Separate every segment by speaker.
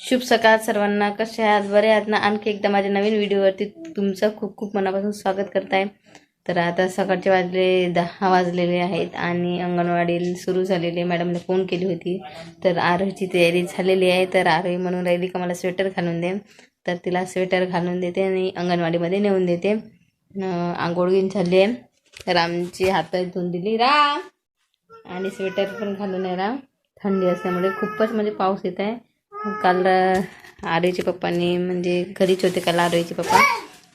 Speaker 1: शुभ सकाळ सर्वांना. कसे आहात? बरे आहात ना? आणखी एकदा माझ्या नवीन व्हिडिओवरती तुमचं खूप खूप मनापासून स्वागत करत आहे तर आता सकाळचे वाजले दहा वाजलेले आहेत आणि अंगणवाडी सुरू झालेली मॅडमने फोन केली होती. तर आरोहीची तयारी झालेली आहे. तर आरोही म्हणून राहिली का मला स्वेटर घालून दे. तर तिला स्वेटर घालून देते आणि अंगणवाडीमध्ये नेऊन देते. आंघोळ घेऊन झाली आहे. रामची हात धुवून दिली. राम आणि स्वेटर पण घालून आहे राम थंडी असल्यामुळे खूपच म्हणजे पाऊस येत आहे. काल आरोईच्या पप्पांनी म्हणजे घरीच होते काल आरोईचे पप्पा.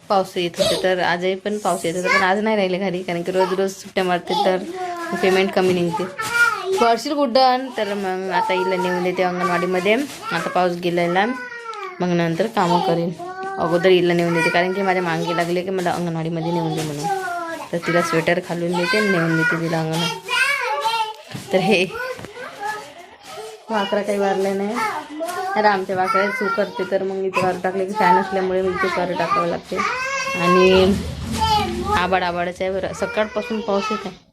Speaker 1: पाऊस येत होते तर आजही पण पाऊस येत होता पण आज नाही राहिले घरी कारण की रोज रोज सुट्ट्या मारते तर पेमेंट कमी निघते. पडशील कुठं? तर मग आता इला नेऊन देते अंगणवाडीमध्ये. आता पाऊस गेलेला मग नंतर कामं करेन. अगोदर इला नेऊन देते कारण की माझ्या मागे लागले की मला अंगणवाडीमध्ये नेऊन दे म्हणून. तर तिला स्वेटर घालून देते नेऊन देते तिला अंगणवाडी तर हे वाकरा काही वारलं नाही. तर आमच्या वाकऱ्या चू करते तर मग इथे वारू टाकले की फॅन असल्यामुळे मग इथेच वारू टाकावं लागते. आणि आबाड आबाडच आहे बरं सकाळपासून पाऊस येत आहे.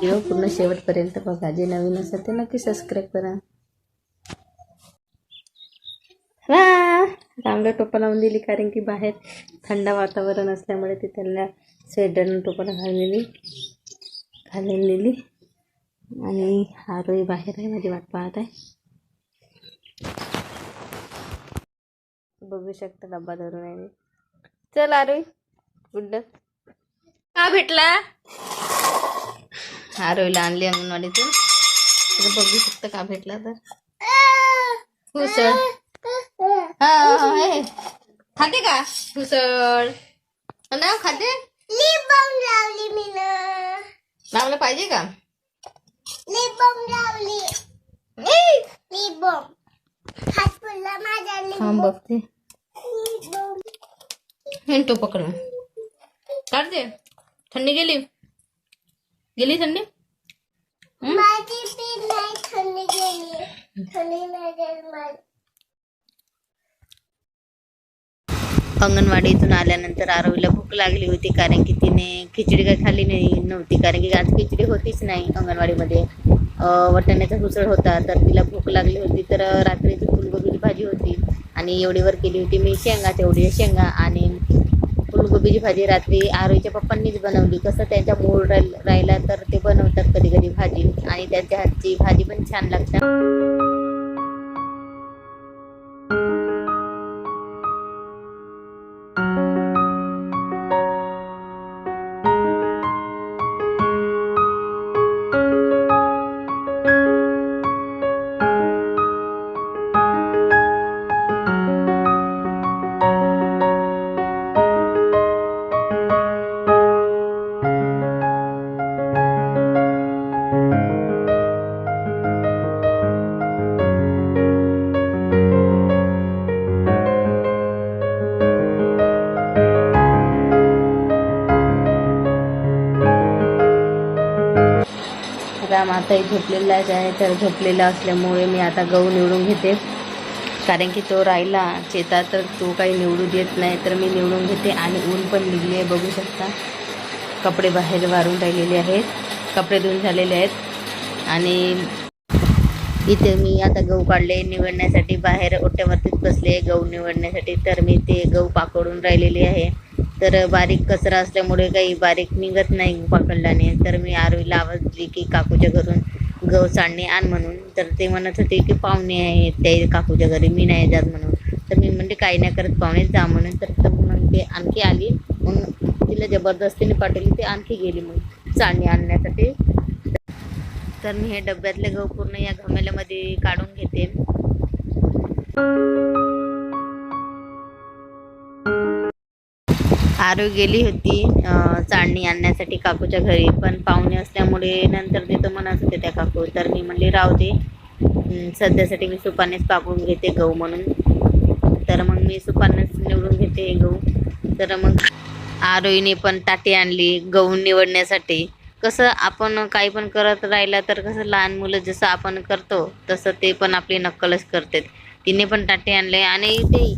Speaker 1: व्हिडिओ पूर्ण शेवटपर्यंत बघा जे नवीन असेल ते नक्की सबस्क्राईब करा. रा रामला टोपा लावून दिली कारण की बाहेर थंड वातावरण असल्यामुळे ते त्यांना स्वेटर टोपाला घाललेली घालून दिली. आणि आरोही बाहेर आहे माझी वाट पाहत आहे. बघू शकता डब्बा धरून आहे चल आरोही गुड्ड का भेटला? आरोहीला आणली अंगणवाडीतून. बघू शकता का भेटला तर. हा हे. खाते का? हुसळ ना खाते?
Speaker 2: लावली मी ना.
Speaker 1: मागलं पाहिजे का?
Speaker 2: लिबम लावली! लिबम
Speaker 1: थांब बघते. हे तो पकड थंडी गेली? गेली थंडी?
Speaker 2: माझी पी नाही थंडी गेली. थंडी नाही गेली माझी
Speaker 1: अंगणवाडीतून आल्यानंतर आरोहीला भूक लागली होती कारण की तिने खिचडी काही खाल्ली नाही नव्हती. कारण की आज खिचडी होतीच नाही अंगणवाडीमध्ये. वाटाण्याचा उसळ होता तर तिला भूक लागली होती तर रात्रीची फुलगोबीची भाजी होती आणि एवढीवर केली होती मी शेंगा तेवढी शेंगा आणि फुलगोबीची भाजी रात्री आरोईच्या पप्पांनीच बनवली. कसं त्यांच्या मूळ राहिला तर ते बनवतात कधी कधी भाजी आणि त्यांच्या हातची भाजी पण छान लागते राम माताही झोपलेलाच आहे तर झोपलेला असल्यामुळे मी आता गहू निवडून घेते. कारण की तो राहिला चेता तर तो काही निवडू देत नाही. तर मी निवडून घेते आणि ऊन पण निघली आहे बघू शकता. कपडे बाहेर वारून राहिलेले आहेत. कपडे धुवून झालेले आहेत. आणि इथे मी आता गहू काढले निवडण्यासाठी. बाहेर ओट्यावरतीच बसले गहू निवडण्यासाठी. तर मी ते गहू पाकडून राहिलेले आहे. तर बारीक कचरा असल्यामुळे काही बारीक निघत नाही पकडल्याने तर मी आरोईला आवाज दिली की काकूच्या घरून गहू सांडणे आण म्हणून. तर ते म्हणत होते की पाहुणे आहेत त्या काकूच्या घरी मी नाही जात म्हणून. तर मी म्हणते काही नाही करत पाहुणे जा म्हणून. तर तर मग ते आणखी आली. मग तिला जबरदस्तीने पाठवली ते आणखी गेली मग चाळणी आणण्यासाठी. तर मी हे डब्यातले गहू पूर्ण या घमेल्यामध्ये काढून घेते. आरो गेली होती चाळणी आणण्यासाठी काकूच्या घरी. पण पाहुणे असल्यामुळे नंतर देतो म्हणत होते त्या काकू. तर मी म्हणले राहू दे. सध्यासाठी मी सुपानेच पाकून घेते गहू म्हणून. तर मग मी सुपानेच निवडून घेते हे गहू. तर मग आरोईने पण ताटी आणली गहू निवडण्यासाठी. कसं आपण काही पण करत राहिला तर कसं लहान मुलं जसं आपण करतो तसं ते पण आपली नक्कलच करतात. तिने पण ताटी आणले आणि ते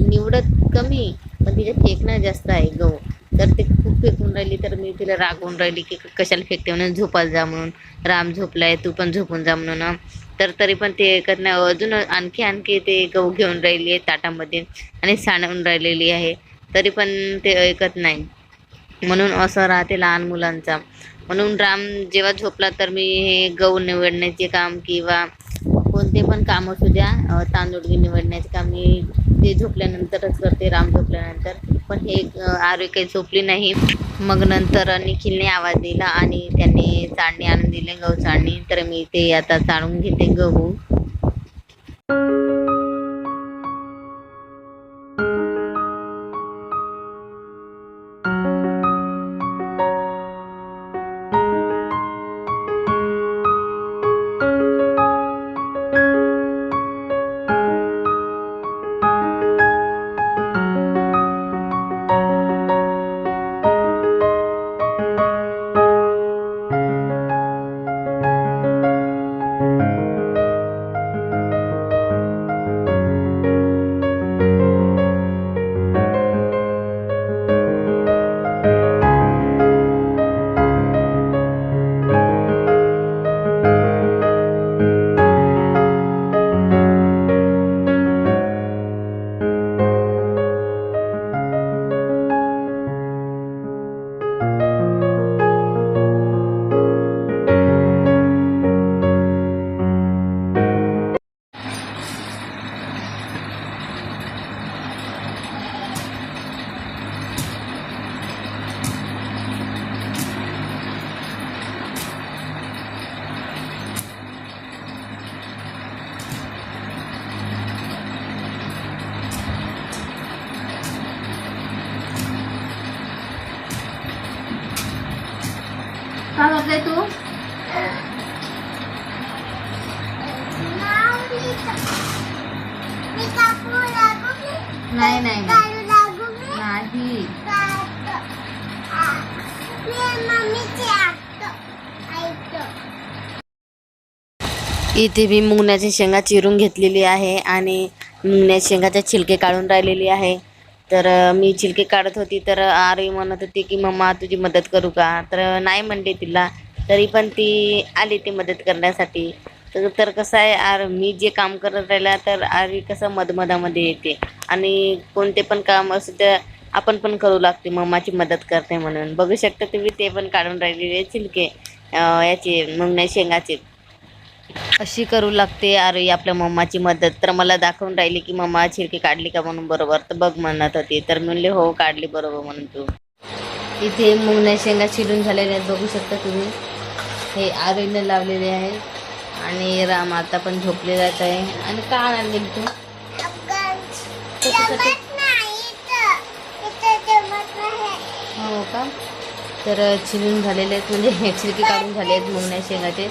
Speaker 1: निवडत कमी. पण तिच्या फेकणं जास्त आहे गहू तर ते खूप फेकून राहिली तर मी तिला रागवून राहिली की कशाला फेकते म्हणून झोपायला जा म्हणून. राम झोपलाय तू पण झोपून जा म्हणून तर तरी पण ते ऐकत नाही अजून आणखी आणखी ते गहू घेऊन राहिली आहे ताटामध्ये आणि सांडून राहिलेली आहे. तरी पण ते ऐकत नाही. म्हणून असं राहते लहान मुलांचा. म्हणून राम जेव्हा झोपला तर मी हे गहू निवडण्याचे काम किंवा कोणते पण काम असू द्या तांदूळ निवडण्याचे काम मी ते झोपल्यानंतरच करते राम झोपल्यानंतर. पण हे आरोग्य काही झोपली नाही. मग नंतर निखिलने आवाज दिला आणि त्यांनी चाळणी आणून दिले. गहू चाळणी तर मी ते आता चाळून घेते गहू. का करते तू नाही नाही नाही इथे मी मुंगण्याची शेंगा चिरून घेतलेली आहे आणि मुंगण्या शेंगाच्या छिलके काढून राहिलेली आहे. तर मी छिलके काढत होती. तर आरवी म्हणत होती की मम्मा तुझी मदत करू का? तर नाही म्हणते तिला. तरी पण ती आली ती मदत करण्यासाठी. तर तर कसं आहे आर मी जे काम करत राहिला तर आरवी कसं मधमधामध्ये येते. आणि कोणते पण काम असू त्या आपण पण करू लागते. मम्माची मदत करते म्हणून. बघू शकता तुम्ही ते पण काढून राहिलेले छिलके. याचे मुंगण्या शेंगाचे. अशी करू लागते. अरे आपल्या मम्माची मदत. तर मला दाखवून राहिली की मम्मा छिरकी काढली का म्हणून बरोबर? तर बघ म्हणत होती. तर म्हणले हो काढली बरोबर म्हणून तू. इथे मुंगण्या शेंगा चिरून झालेल्या आहेत. बघू शकता तुम्ही. हे आरोईने लावलेले आहे. आणि राम आता पण झोपलेलाच आहे. आणि का आणायला गेली तू. हो का? तर चिरून झालेले आहेत. म्हणजे छिलके काढून झाले आहेत मुंगण्या शेंगाचे.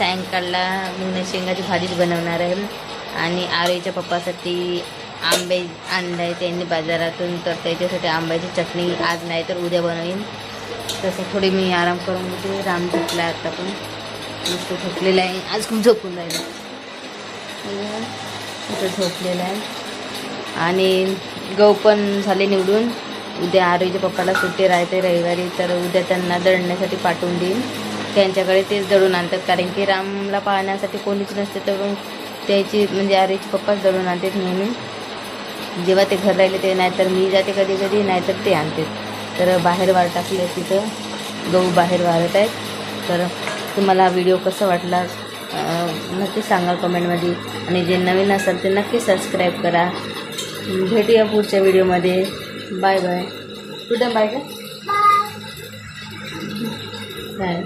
Speaker 1: सायंकाळला मुंगण्या शेंगाची भाजीच बनवणार आहे. आणि आरोईच्या पप्पासाठी आंबे आणलाय आहे त्यांनी बाजारातून तर त्याच्यासाठी आंब्याची चटणी आज नाही तर उद्या बनवीन. तसं थोडी मी आराम करून घेते. राम झोपला आहे आता पण. नुसतं झोपलेला आहे. आज खूप झोपून राहिला. असं झोपलेला आहे. आणि गहू पण झाले निवडून. उद्या आरोग्य पप्पाला सुट्टी राहते रविवारी तर उद्या त्यांना दळण्यासाठी पाठवून देईन. त्यांच्याकडे तेच दळून आणतात. कारण की रामला पाहण्यासाठी कोणीच नसते तर त्याची म्हणजे आरेचे पप्पाच दळून आणतात नेहमी. जेव्हा ते घर राहिले ते नाहीतर मी जाते कधी कधी नाहीतर ते आणतात. तर बाहेर वार टाकले तिथं. गहू बाहेर वाढत आहेत. तर तुम्हाला हा व्हिडिओ कसा वाटला नक्की सांगा कमेंटमध्ये. आणि जे नवीन असाल ते नक्की सबस्क्राईब करा. भेटूया पुढच्या व्हिडिओमध्ये. Bye bye. कुठं बाय का बाय.